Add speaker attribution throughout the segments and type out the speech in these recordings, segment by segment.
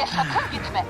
Speaker 1: Oraya sakın gitme.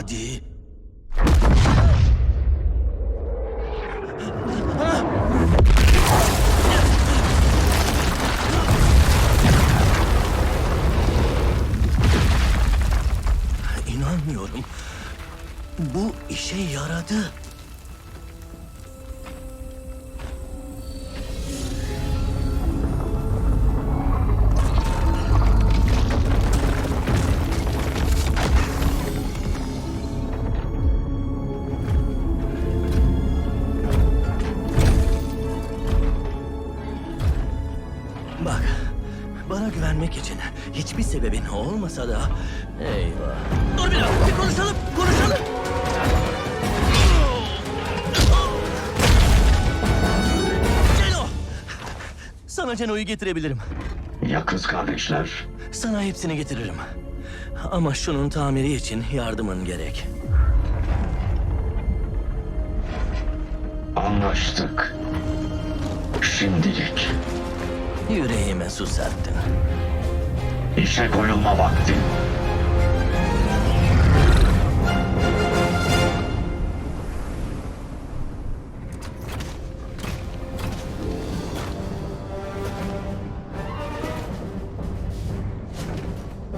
Speaker 1: Hadi. İnanmıyorum. Bu işe yaradı. Güvenmek için hiçbir sebebin olmasa da... Eyvah. Dur biraz, bir konuşalım, konuşalım. Ceno! Sana Ceno'yu getirebilirim.
Speaker 2: Ya kız kardeşler?
Speaker 1: Sana hepsini getiririm. Ama şunun tamiri için yardımın gerek.
Speaker 2: Anlaştık. Şimdilik
Speaker 1: Yüreğime su serptin.
Speaker 2: işe koyulma vakti.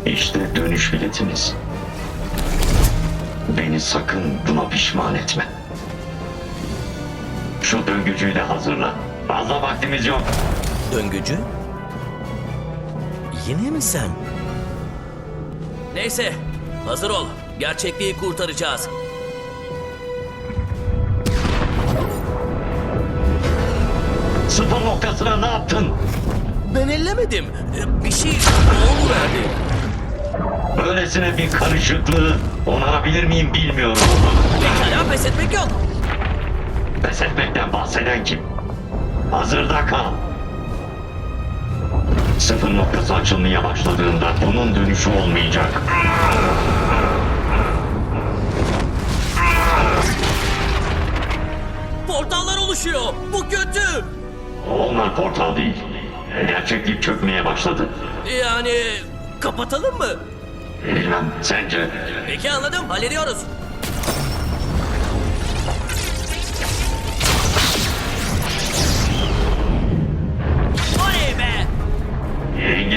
Speaker 2: İşte dönüş biletiniz. Beni sakın buna pişman etme. Şu döngücüyü de hazırla. Fazla vaktimiz yok.
Speaker 1: Döngücü? Yine mi sen? Neyse, hazır ol. Gerçekliği kurtaracağız.
Speaker 2: Sıfır noktasına ne yaptın?
Speaker 1: Ben ellemedim. Ee, Bir şey olmuverdi.
Speaker 2: Böylesine bir karışıklığı onarabilir miyim bilmiyorum.
Speaker 1: Pekala pes etmek yok.
Speaker 2: Pes etmekten bahseden kim? Hazırda kal. Sıfır noktası açılmaya başladığında bunun dönüşü olmayacak.
Speaker 1: Portallar oluşuyor. Bu kötü.
Speaker 2: Onlar portal değil. Gerçeklik çökmeye başladı.
Speaker 1: Yani kapatalım mı?
Speaker 2: Bilmem sence
Speaker 1: Peki anladım. Hallediyoruz.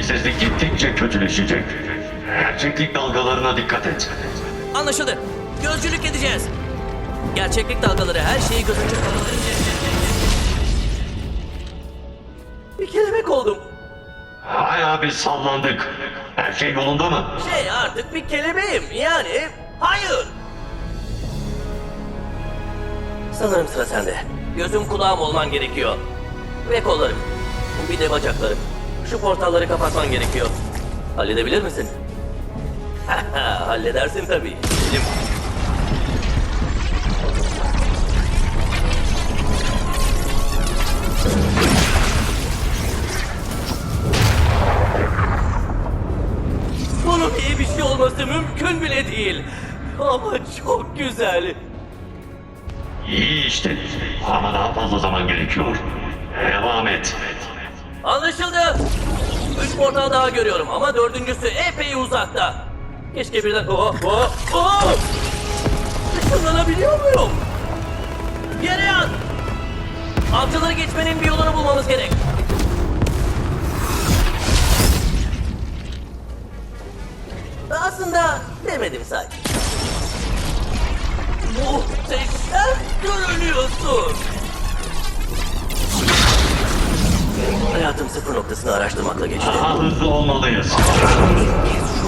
Speaker 2: Dengesizlik gittikçe kötüleşecek. Gerçeklik dalgalarına dikkat et.
Speaker 1: Anlaşıldı. Gözcülük edeceğiz. Gerçeklik dalgaları her şeyi göz önce Bir kelebek oldum.
Speaker 2: Bayağı bir sallandık. Her şey yolunda mı?
Speaker 1: Şey artık bir kelebeğim. Yani hayır. Sanırım sıra sende. Gözüm kulağım olman gerekiyor. Ve kollarım. Bir de bacaklarım. Şu portalları kapatman gerekiyor. Halledebilir misin? Halledersin tabii. Gidelim. Bunun iyi bir şey olması mümkün bile değil. Ama çok güzel.
Speaker 2: İyi işte. Ama daha fazla zaman gerekiyor. Devam et.
Speaker 1: Anlaşıldı. Üç portal daha görüyorum ama dördüncüsü epey uzakta. Keşke birden... Oh, oh, oh! Işınlanabiliyor muyum? Yere yat! Avcıları geçmenin bir yolunu bulmamız gerek. Aslında demedim sanki. Muhteşem görünüyorsun. Hayatım sıfır noktasını araştırmakla geçti.
Speaker 2: Daha hızlı olmalıyız.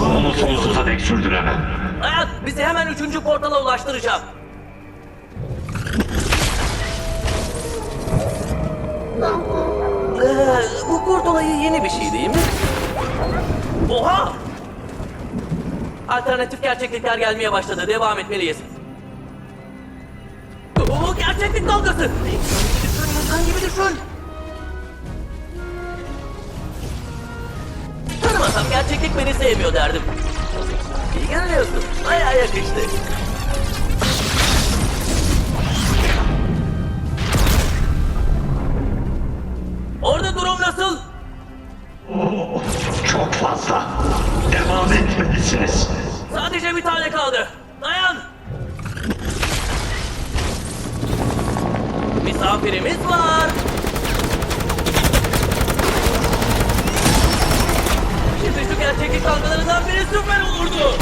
Speaker 2: Onu sonsuza dek sürdüremem.
Speaker 1: Hayat bizi hemen üçüncü portala ulaştıracağım. Ee, bu kurt olayı yeni bir şey değil mi? Oha! Alternatif gerçeklikler gelmeye başladı. Devam etmeliyiz. Oo, gerçeklik dalgası! İnsan gibi düşün! tanımasam gerçeklik beni sevmiyor derdim. İyi görünüyorsun. Bayağı yakıştı. Orada durum nasıl?
Speaker 2: Oo, çok fazla. Devam etmelisiniz.
Speaker 1: Sadece bir tane kaldı. Dayan. Misafirimiz var. Gerçeklik dalgalarından biri süper olurdu.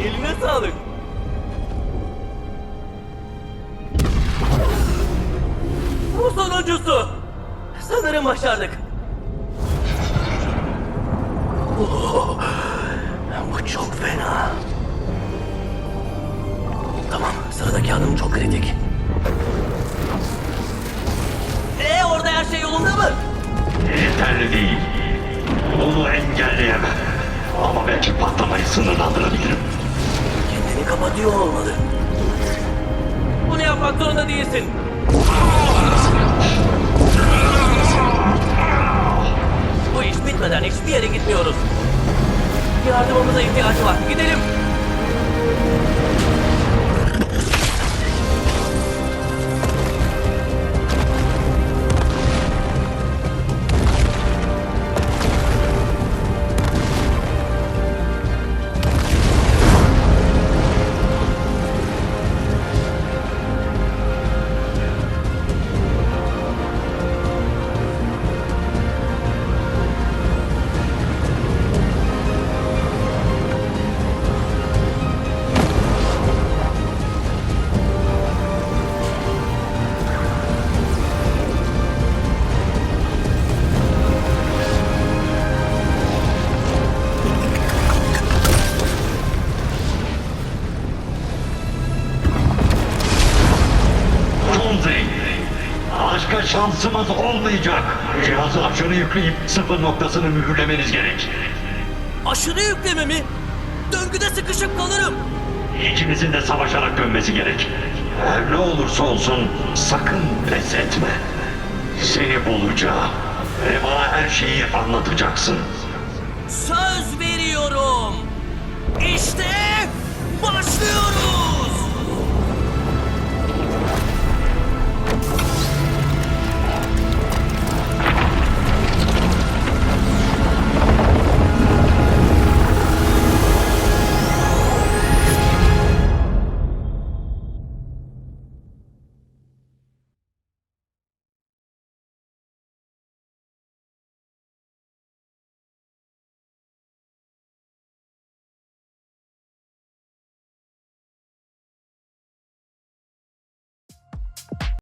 Speaker 1: Eline sağlık. Bu sonuncusu. Sanırım başardık. Oh, bu çok fena. Tamam, sıradaki adım çok kritik. Her şey yolunda mı?
Speaker 2: Yeterli değil. Onu engelleyemem. Ama belki patlamayı sınırlandırabilirim.
Speaker 1: Kendini kapatıyor olmalı. Bunu yapmak zorunda değilsin. Bu iş bitmeden hiçbir yere gitmiyoruz. Yardımımıza ihtiyacı var. Gidelim.
Speaker 2: Şansımız olmayacak. Cihazı aşırı yükleyip sıfır noktasını mühürlemeniz gerek.
Speaker 1: Aşırı yükleme mi? Döngüde sıkışıp kalırım.
Speaker 2: İkimizin de savaşarak dönmesi gerek. Her ne olursa olsun sakın pes etme. Seni bulacağım. Ve bana her şeyi anlatacaksın.
Speaker 1: Söz veriyorum. İşte.